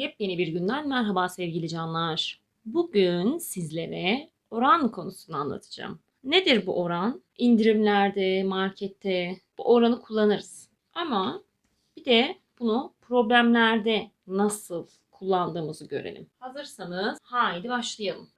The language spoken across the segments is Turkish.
Yepyeni bir günden merhaba sevgili canlar. Bugün sizlere oran konusunu anlatacağım. Nedir bu oran? İndirimlerde, markette bu oranı kullanırız. Ama bir de bunu problemlerde nasıl kullandığımızı görelim. Hazırsanız haydi başlayalım.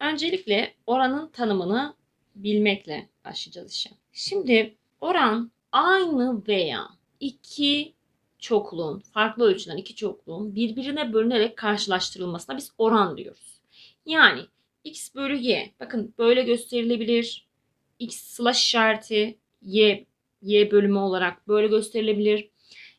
Öncelikle oranın tanımını bilmekle başlayacağız işe. Şimdi oran aynı veya iki çokluğun, farklı ölçülen iki çokluğun birbirine bölünerek karşılaştırılmasına biz oran diyoruz. Yani x bölü y, bakın böyle gösterilebilir. x slash işareti y, y bölümü olarak böyle gösterilebilir.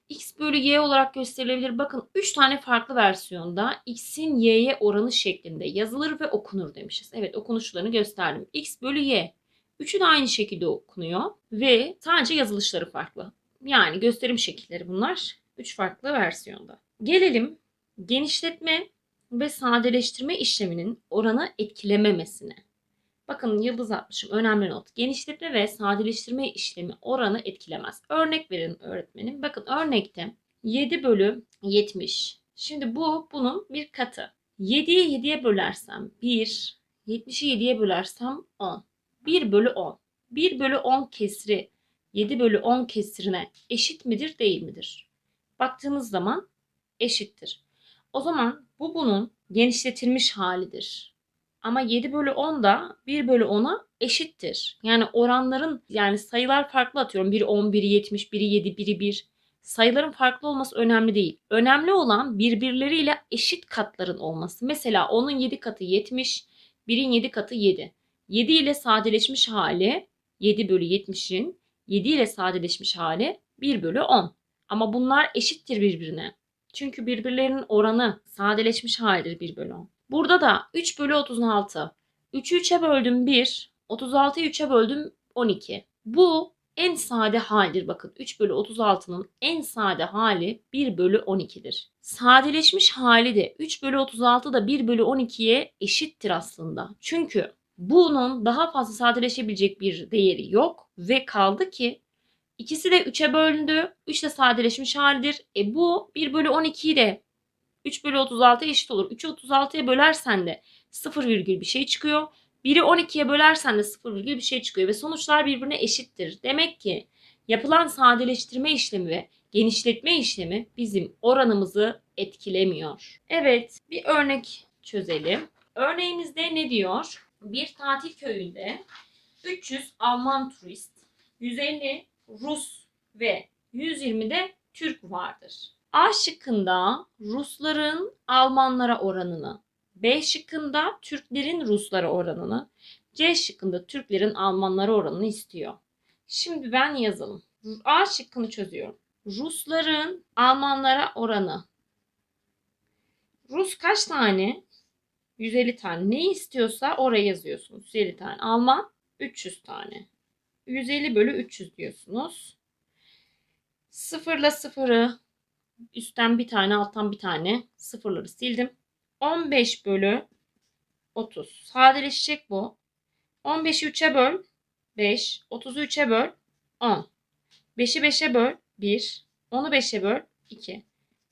x bölü y olarak gösterilebilir. Bakın 3 tane farklı versiyonda x'in y'ye oranı şeklinde yazılır ve okunur demişiz. Evet okunuşlarını gösterdim. x bölü y Üçü de aynı şekilde okunuyor ve sadece yazılışları farklı. Yani gösterim şekilleri bunlar. Üç farklı versiyonda. Gelelim genişletme ve sadeleştirme işleminin oranı etkilememesine. Bakın yıldız atmışım önemli not. Genişletme ve sadeleştirme işlemi oranı etkilemez. Örnek verin öğretmenim. Bakın örnekte 7 bölü 70. Şimdi bu bunun bir katı. 7'yi 7'ye bölersem 1, 70'i 7'ye bölersem 10. 1 bölü 10. 1 bölü 10 kesri 7 bölü 10 kesirine eşit midir değil midir? Baktığımız zaman eşittir. O zaman bu bunun genişletilmiş halidir. Ama 7 bölü 10 da 1 bölü 10'a eşittir. Yani oranların yani sayılar farklı atıyorum. Biri 10, biri 70, biri 7, biri 1. Sayıların farklı olması önemli değil. Önemli olan birbirleriyle eşit katların olması. Mesela 10'un 7 katı 70, 1'in 7 katı 7. 7 ile sadeleşmiş hali 7 bölü 70'in 7 ile sadeleşmiş hali 1 bölü 10. Ama bunlar eşittir birbirine. Çünkü birbirlerinin oranı sadeleşmiş halidir 1 bölü 10. Burada da 3 bölü 36. 3'ü 3'e böldüm 1. 36'yı 3'e böldüm 12. Bu en sade haldir bakın. 3 bölü 36'nın en sade hali 1 bölü 12'dir. Sadeleşmiş hali de 3 bölü 36 da 1 bölü 12'ye eşittir aslında. Çünkü bunun daha fazla sadeleşebilecek bir değeri yok ve kaldı ki ikisi de 3'e bölündü. 3 de sadeleşmiş halidir. E bu 1 bölü 12'yi de 3 bölü 36 eşit olur. 3'ü 36'ya bölersen de 0 virgül bir şey çıkıyor. 1'i 12'ye bölersen de 0 virgül bir şey çıkıyor ve sonuçlar birbirine eşittir. Demek ki yapılan sadeleştirme işlemi ve genişletme işlemi bizim oranımızı etkilemiyor. Evet bir örnek çözelim. Örneğimizde ne diyor? Bir tatil köyünde 300 Alman turist, 150 Rus ve 120 de Türk vardır. A şıkkında Rusların Almanlara oranını, B şıkkında Türklerin Ruslara oranını, C şıkkında Türklerin Almanlara oranını istiyor. Şimdi ben yazalım. A şıkkını çözüyorum. Rusların Almanlara oranı. Rus kaç tane? 150 tane. Ne istiyorsa oraya yazıyorsunuz. 150 tane. Alman 300 tane. 150 bölü 300 diyorsunuz. Sıfırla sıfırı üstten bir tane alttan bir tane sıfırları sildim. 15 bölü 30. Sadeleşecek bu. 15'i 3'e böl 5. 30'u 3'e böl 10. 5'i 5'e böl 1. 10'u 5'e böl 2.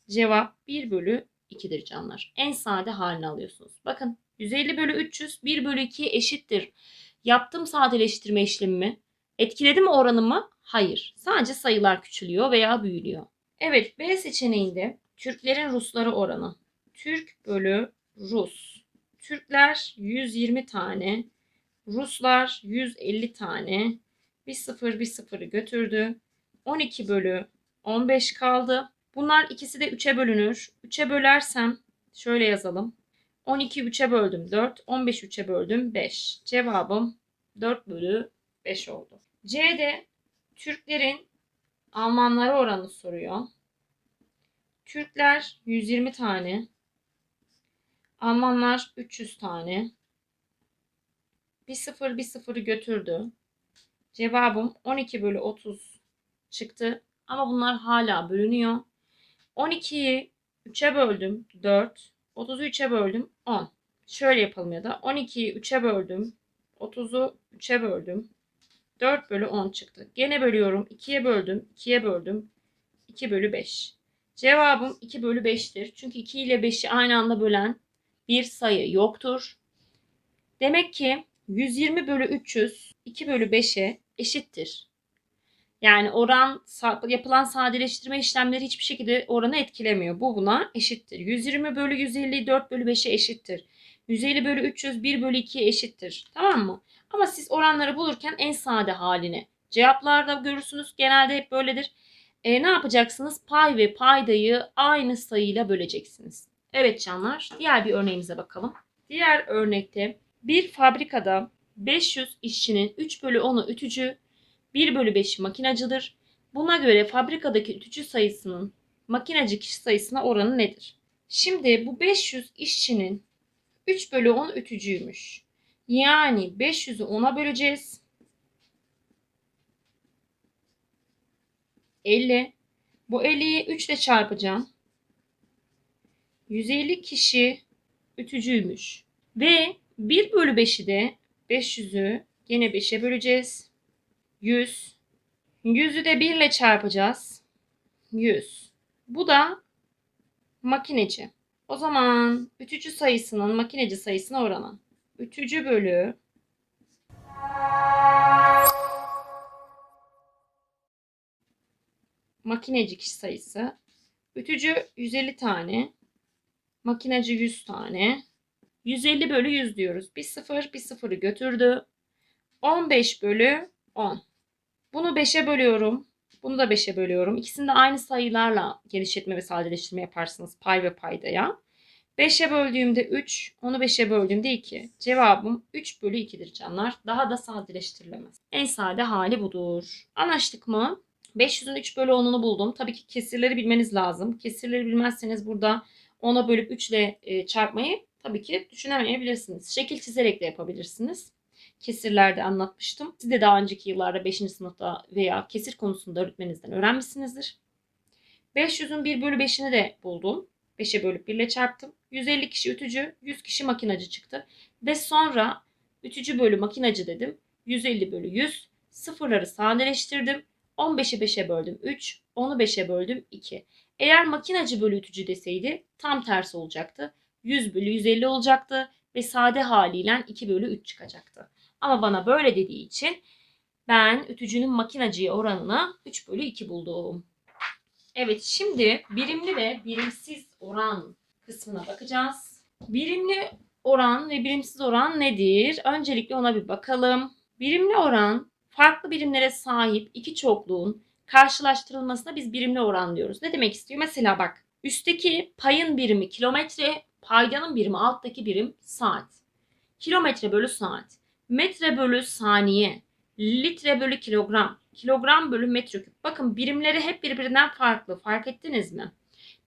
Cevap 1 bölü 2'dir canlar. En sade halini alıyorsunuz. Bakın 150 bölü 300 1 bölü 2 eşittir. Yaptım sadeleştirme işlemimi. Etkiledi mi oranımı? Hayır. Sadece sayılar küçülüyor veya büyülüyor. Evet B seçeneğinde Türklerin Rusları oranı. Türk bölü Rus. Türkler 120 tane. Ruslar 150 tane. Bir sıfır bir sıfırı götürdü. 12 bölü 15 kaldı. Bunlar ikisi de 3'e bölünür. 3'e bölersem şöyle yazalım. 12 3'e böldüm 4. 15 3'e böldüm 5. Cevabım 4 bölü 5 oldu. C'de Türklerin Almanlara oranı soruyor. Türkler 120 tane. Almanlar 300 tane. Bir sıfır bir sıfırı götürdü. Cevabım 12 bölü 30 çıktı. Ama bunlar hala bölünüyor. 12'yi 3'e böldüm 4. 30'u 3'e böldüm 10. Şöyle yapalım ya da 12'yi 3'e böldüm. 30'u 3'e böldüm. 4 bölü 10 çıktı. Gene bölüyorum. 2'ye böldüm. 2'ye böldüm. 2 bölü 5. Cevabım 2 bölü 5'tir. Çünkü 2 ile 5'i aynı anda bölen bir sayı yoktur. Demek ki 120 bölü 300 2 bölü 5'e eşittir. Yani oran yapılan sadeleştirme işlemleri hiçbir şekilde oranı etkilemiyor. Bu buna eşittir. 120 bölü 150 4 bölü 5'e eşittir. 150 bölü 300 1 bölü 2'ye eşittir. Tamam mı? Ama siz oranları bulurken en sade halini. Cevaplarda görürsünüz. Genelde hep böyledir. E, ne yapacaksınız? Pay ve paydayı aynı sayıyla böleceksiniz. Evet canlar. Diğer bir örneğimize bakalım. Diğer örnekte bir fabrikada 500 işçinin 3 bölü 10'u ütücü, 1 bölü 5'i makinacıdır. Buna göre fabrikadaki ütücü sayısının makinacı kişi sayısına oranı nedir? Şimdi bu 500 işçinin 3 bölü 10 ütücüymüş. Yani 500'ü 10'a böleceğiz. 50. Bu 50'yi 3 ile çarpacağım. 150 kişi ütücüymüş. Ve 1 bölü 5'i de 500'ü yine 5'e böleceğiz. 100. 100'ü de 1 ile çarpacağız. 100. Bu da makineci. O zaman ütücü sayısının makineci sayısına oranı. Ütücü bölü makineci kişi sayısı. Ütücü 150 tane. Makinacı 100 tane. 150 bölü 100 diyoruz. Bir sıfır bir sıfırı götürdü. 15 bölü 10. Bunu 5'e bölüyorum. Bunu da 5'e bölüyorum. İkisini de aynı sayılarla genişletme ve sadeleştirme yaparsınız pay ve paydaya. 5'e böldüğümde 3, onu 5'e böldüğümde 2. Cevabım 3 bölü 2'dir canlar. Daha da sadeleştirilemez. En sade hali budur. Anlaştık mı? 500'ün 3 bölü 10'unu buldum. Tabii ki kesirleri bilmeniz lazım. Kesirleri bilmezseniz burada 10'a bölüp 3 ile e, çarpmayı tabii ki düşünemeyebilirsiniz. Şekil çizerek de yapabilirsiniz. Kesirlerde anlatmıştım. Siz de daha önceki yıllarda 5. sınıfta veya kesir konusunda öğretmenizden öğrenmişsinizdir. 500'ün 1 bölü 5'ini de buldum. 5'e bölüp 1 ile çarptım. 150 kişi ütücü, 100 kişi makinacı çıktı. Ve sonra ütücü bölü makinacı dedim. 150 bölü 100. Sıfırları sadeleştirdim. 15'i 5'e böldüm 3. 10'u 5'e böldüm 2. Eğer makinacı bölü ütücü deseydi tam tersi olacaktı. 100 bölü 150 olacaktı ve sade haliyle 2 bölü 3 çıkacaktı. Ama bana böyle dediği için ben ütücünün makinacıya oranını 3 bölü 2 buldum. Evet şimdi birimli ve birimsiz oran kısmına bakacağız. Birimli oran ve birimsiz oran nedir? Öncelikle ona bir bakalım. Birimli oran farklı birimlere sahip iki çokluğun karşılaştırılmasına biz birimli oran diyoruz. Ne demek istiyor? Mesela bak üstteki payın birimi kilometre, paydanın birimi alttaki birim saat. Kilometre bölü saat. Metre bölü saniye. Litre bölü kilogram. Kilogram bölü metreküp. Bakın birimleri hep birbirinden farklı. Fark ettiniz mi?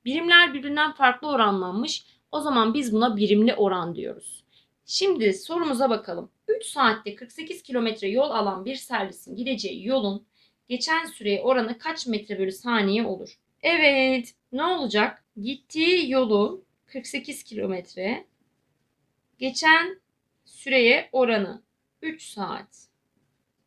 Birimler birbirinden farklı oranlanmış. O zaman biz buna birimli oran diyoruz. Şimdi sorumuza bakalım. 3 saatte 48 kilometre yol alan bir servisin gideceği yolun geçen süreye oranı kaç metre bölü saniye olur? Evet ne olacak? Gittiği yolu 48 kilometre geçen süreye oranı 3 saat.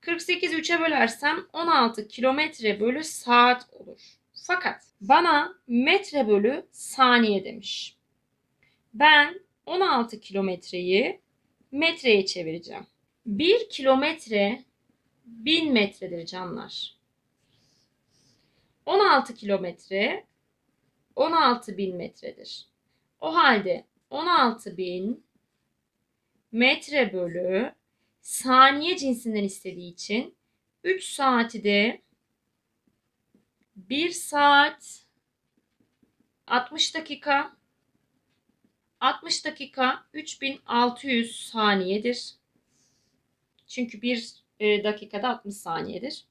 48 3'e bölersem 16 kilometre bölü saat olur. Fakat bana metre bölü saniye demiş. Ben 16 kilometreyi metreye çevireceğim. 1 kilometre 1000 metredir canlar. 16 kilometre 16 bin metredir. O halde 16 bin metre bölü saniye cinsinden istediği için 3 saati de 1 saat 60 dakika 60 dakika 3600 saniyedir. Çünkü 1 dakikada 60 saniyedir.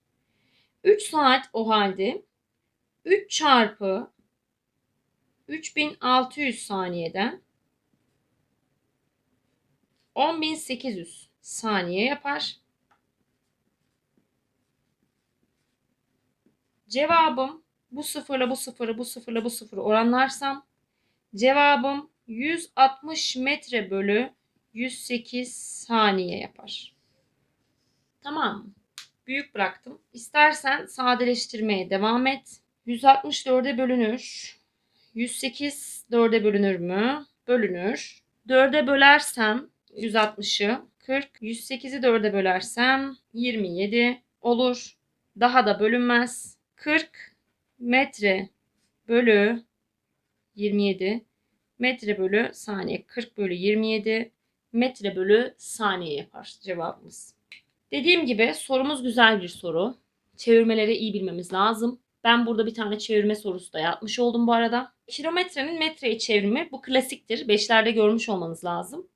3 saat o halde 3 çarpı 3600 saniyeden 10800 saniye yapar. Cevabım bu sıfırla bu sıfırı bu sıfırla bu sıfırı oranlarsam cevabım 160 metre bölü 108 saniye yapar. Tamam büyük bıraktım. İstersen sadeleştirmeye devam et. 164'e bölünür. 108 4'e bölünür mü? Bölünür. 4'e bölersem 160'ı 40, 108'i 4'e bölersem 27 olur. Daha da bölünmez. 40 metre bölü 27 metre bölü saniye 40 bölü 27 metre bölü saniye yapar cevabımız. Dediğim gibi sorumuz güzel bir soru. Çevirmeleri iyi bilmemiz lazım. Ben burada bir tane çevirme sorusu da yapmış oldum bu arada. Kilometrenin metreye çevrimi bu klasiktir. Beşlerde görmüş olmanız lazım.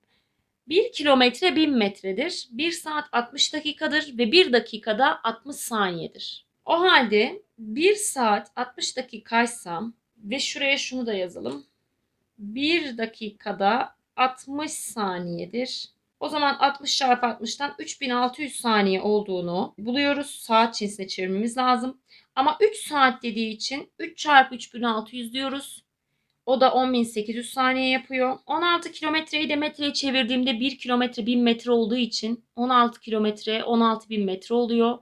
1 kilometre 1000 metredir. 1 saat 60 dakikadır ve 1 dakikada 60 saniyedir. O halde 1 saat 60 dakikaysam ve şuraya şunu da yazalım. 1 dakikada 60 saniyedir. O zaman 60 çarpı 60'tan 3600 saniye olduğunu buluyoruz. Saat cinsine çevirmemiz lazım. Ama 3 saat dediği için 3 çarpı 3600 diyoruz. O da 10.800 saniye yapıyor. 16 kilometreyi de metreye çevirdiğimde 1 kilometre 1000 metre olduğu için 16 kilometre 16.000 metre oluyor.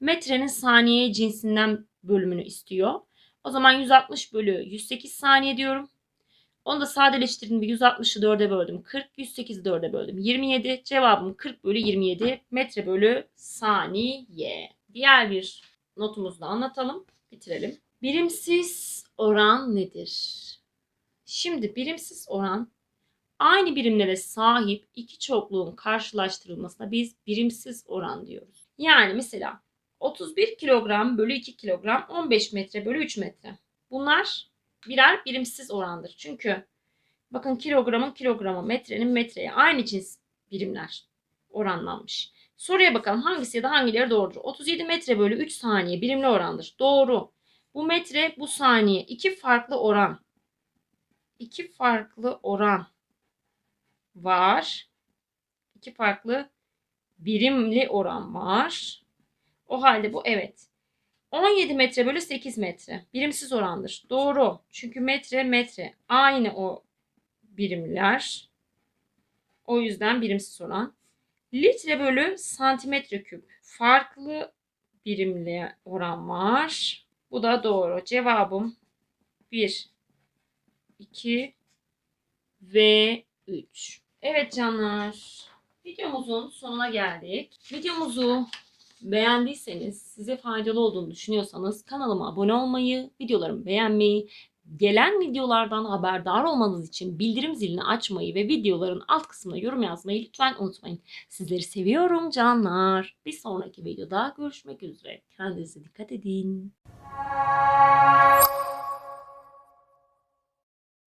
Metrenin saniyeye cinsinden bölümünü istiyor. O zaman 160 bölü 108 saniye diyorum. Onu da sadeleştirdim. 160'ı 4'e böldüm. 40, 108'i 4'e böldüm. 27. Cevabım 40 bölü 27 metre bölü saniye. Diğer bir notumuzu da anlatalım. Bitirelim. Birimsiz oran nedir? Şimdi birimsiz oran aynı birimlere sahip iki çokluğun karşılaştırılmasına biz birimsiz oran diyoruz. Yani mesela 31 kilogram bölü 2 kilogram 15 metre bölü 3 metre. Bunlar birer birimsiz orandır. Çünkü bakın kilogramın kilograma, metrenin metreye aynı cins birimler oranlanmış. Soruya bakalım hangisi ya da hangileri doğrudur? 37 metre bölü 3 saniye birimli orandır. Doğru. Bu metre, bu saniye. iki farklı oran. İki farklı oran var. İki farklı birimli oran var. O halde bu evet. 17 metre bölü 8 metre. Birimsiz orandır. Doğru. Çünkü metre metre. Aynı o birimler. O yüzden birimsiz oran. Litre bölü santimetre küp. Farklı birimli oran var. Bu da doğru. Cevabım 1, 2 ve 3. Evet canlar. Videomuzun sonuna geldik. Videomuzu beğendiyseniz, size faydalı olduğunu düşünüyorsanız kanalıma abone olmayı, videolarımı beğenmeyi, gelen videolardan haberdar olmanız için bildirim zilini açmayı ve videoların alt kısmına yorum yazmayı lütfen unutmayın. Sizleri seviyorum canlar. Bir sonraki videoda görüşmek üzere. Kendinize dikkat edin.